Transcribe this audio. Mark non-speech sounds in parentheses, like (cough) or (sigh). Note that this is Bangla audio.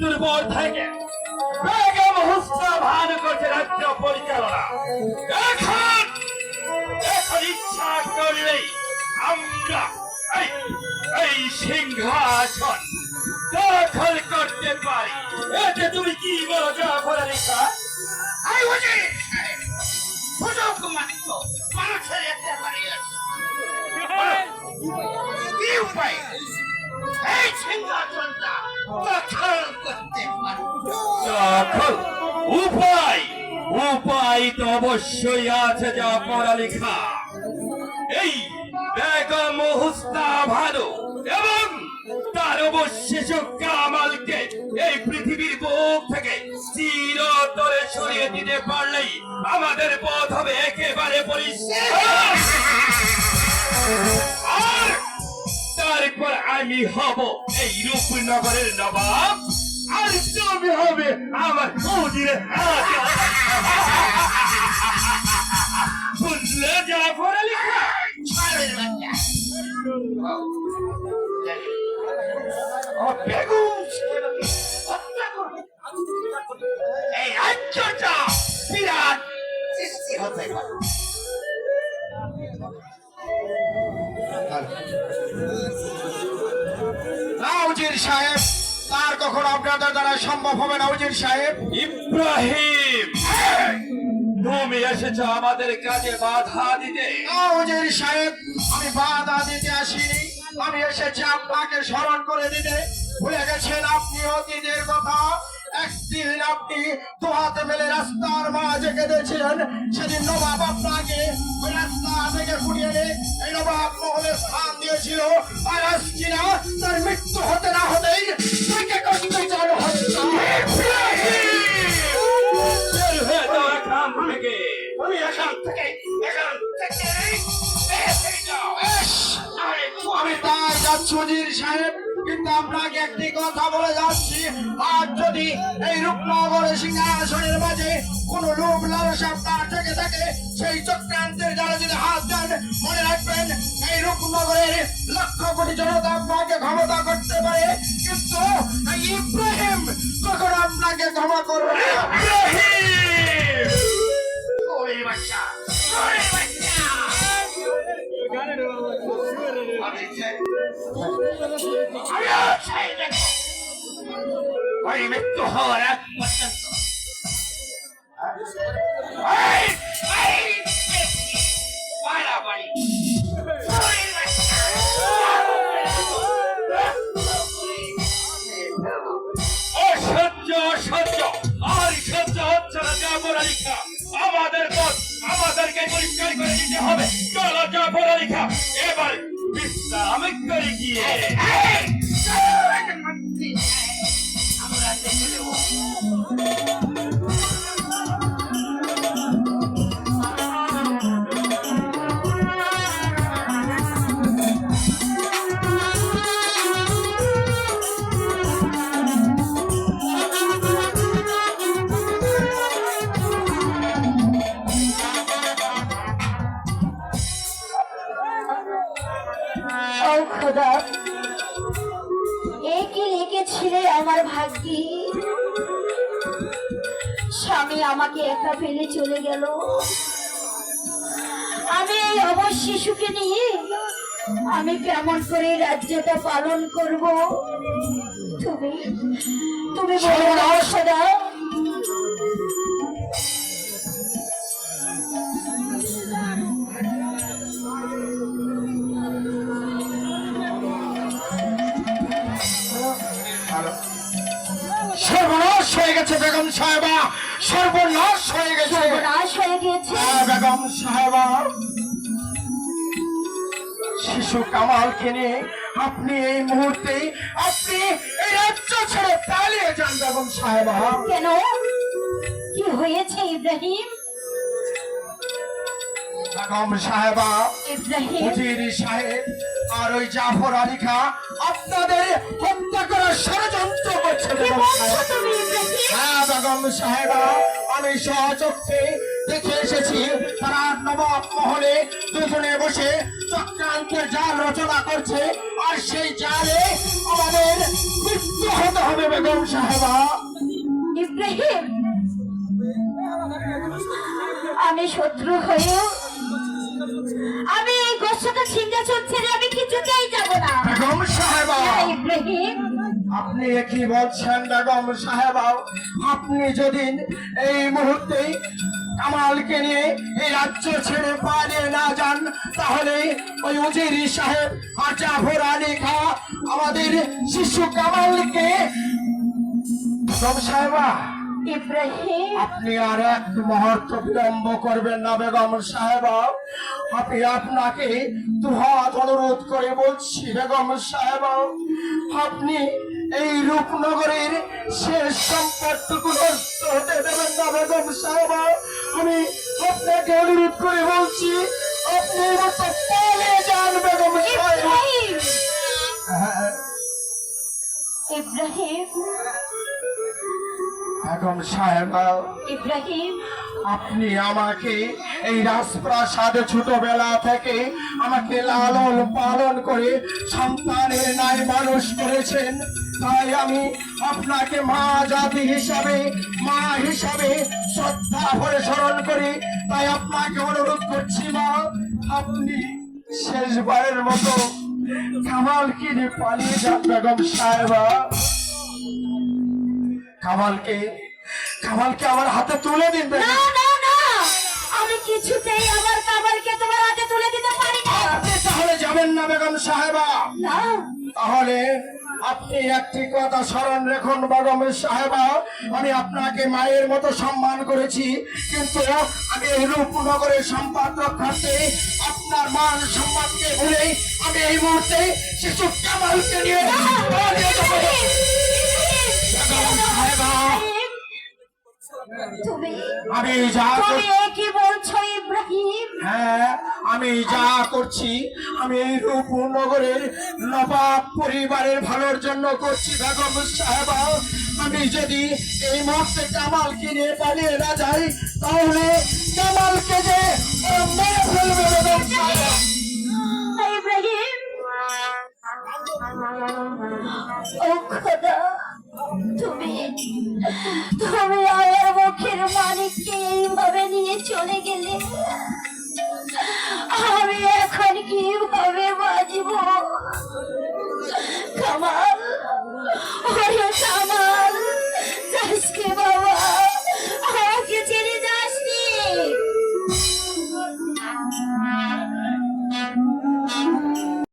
মৃত্যুর পর থেকে। বেগম হুসনা ভান করছে রাজ্য পরিচালনা। এখন এখন ইচ্ছা করলেই আমরা এই এই সিংহাসন দখল করতে পারি। এতে তুমি কি বলো জাফর আলী খান আই হুজুর সুযোগ মাত্র মানুষের একটা বাড়ি আছে। কি উপায়? এই সিংহাসনটা দখল দখল উপায় উপায় তো অবশ্যই আছে যা পড়ালেখা এই বেগম হুস্তা ভালো এবং তার অবশেষ কামালকে এই পৃথিবীর বুক থেকে চিরতরে সরিয়ে দিতে পারলেই আমাদের পথ হবে একেবারে পরিষ্কার। আর তারপর আমি হব এই রূপনগরের নবাব। আর তুমি হবে আমার উজিরে বুঝলে জাফর আলী। এই রাজ্যটা বিরাট সৃষ্টি হতে পারে না সাহেব কখনো আপনাদের দ্বারা সম্ভব হবে না উজির সাহেব? ইব্রাহিম! তুমি এসেছ আমাদের কাজে বাধা দিতে। উজির সাহেব আমি বাধা দিতে আসিনি। আমি এসেছি আপনাকে স্মরণ করে দিতে। ভুলে গেছেন আপনি অতীতের কথা? একদিন আপনি দু হাতে মেলে রাস্তার মাঝে কেঁদেছিলেন। সেদিন নবাব আপনাকে ওই রাস্তা থেকে এনে এই নবাব মহলে স্থান দিয়েছিল। আর আসছি না তার মৃত্যু হতে সাহেব, কিন্তু আপনাকে একটি কথা বলে আর যদি এই সিংহাসনের মাঝে আপনার থেকে থাকে, সেই চক্রান্তের যদি হাত দেন, মনে রাখবেন, এই রূপনগরের আপনাকে ক্ষমতা করতে পারে। কিন্তু তখন আপনাকে ক্ষমা করবে আমিও চাই দেখো মৃত্যু হওয়ার এক। অসহ্য অসহ্য। আর সহ্য হচ্ছে না জাফর আলী আমাদের পথ, আমাদেরকে পরিষ্কার করে দিতে হবে। চলো জাফর আলী এবার அமைக்கழகியே এ কি লিখেছিলে আমার ভাগ্যে। স্বামী আমাকে একা ফেলে চলে গেল। আমি এই অবশ শিশুকে নিয়ে আমি কেমন করে রাজ্যটা পালন করব? তুমি তুমি বলো না, সর্বনাশ হয়ে গেছে বেগম সাহেবা। সর্বনাশ হয়ে গেছে। সর্বনাশ হয়ে হ্যাঁ, বেগম সাহেবা। শিশু কামালকে নিয়ে আপনি এই মুহূর্তে আপনি এই রাজ্য ছেড়ে পালিয়ে যান বেগম সাহেবা। কেন? কি হয়েছে ইব্রাহিম? বেগম সাহেবা উজির সাহেব আর ওই জাফর আলী খা আপনাদের হত্যা করার ষড়যন্ত্র করছে হ্যাঁ বেগম সাহেবা আমি সহচক্ষে দেখে এসেছি। তারা নবাব মহলে দুজনে বসে চক্রান্তের জাল রচনা করছে আর সেই জালে আমাদের মৃত্যু হতে হবে বেগম সাহেবা। ইব্রাহিম আমি শত্রু হয়েও আমি এই গোস্বটা সিংহাসন ছেড়ে আমি কিছুতেই যাব না। বেগম সাহেবা আপনি কি বলছেন বেগম সাহেবা? আপনি যদি এই মুহূর্তে কামালকে নিয়ে এই রাজ্য ছেড়ে পালিয়ে না যান তাহলে ওই উজির সাহেব আর জাফর আলী খা আমাদের শিশু কামালকে। বেগম সাহেবা ইব্রাহিম। আপনি আর এক মুহূর্ত বিলম্ব করবেন না বেগম সাহেবা। আমি আপনাকে দুহাত অনুরোধ করে বলছি বেগম সাহেবা আপনি এই রূপনগরের শেষ সম্পদটুকু নষ্ট হতে দেবেন না বেগম সাহেবা। আমি আপনাকে অনুরোধ করে বলছি আপনি মতো পালিয়ে যান বেগম সাহেবা। ইব্রাহিম। বেগম সাহেবা ইব্রাহিম। আপনি আমাকে এই রাজপ্রাসাদে ছোটবেলা থেকে আমাকে লালন পালন করে সন্তানের নাই মানুষ করেছেন। তাই আমি আপনাকে মা জাতি হিসাবে মা হিসাবে শ্রদ্ধা ভরে স্মরণ করি। তাই আপনাকে অনুরোধ করছি মা আপনি শেষবারের মতো কামাল কিনে পালিয়ে যান বেগম সাহেবা। কামালকে কামালকে আমার হাতে তুলে দিন না না না। আমি কিছুতেই আমার কাবারকে তোমার হাতে তুলে দিতে পারি না। আপনি তাহলে যাবেন না বেগম সাহেবা। না। তাহলে আপনি একটি কথা স্মরণ রাখুন বেগম সাহেবা। আমি আপনাকে মায়ের মতো সম্মান করেছি কিন্তু আমি এই রূপনগরের সম্পাদ রক্ষার্থে আপনার মান সম্মানকে ভুলে আমি এই মুহূর্তে শিশু কামালকে নিয়ে আমি যা কি বলছো ইব্রাহিম? হ্যাঁ আমি যা করছি আমি এই রূপনগরের নবাব পরিবারের ভালোর জন্য করছি বেগম সাহেবা। আমি যদি এই মুহূর্তে কামালকে নিয়ে পালিয়ে না যাই তাহলে কামালকে যে মেরে ফেলবে বেগম ইব্রাহিম। ও খোদা (laughs) তুমি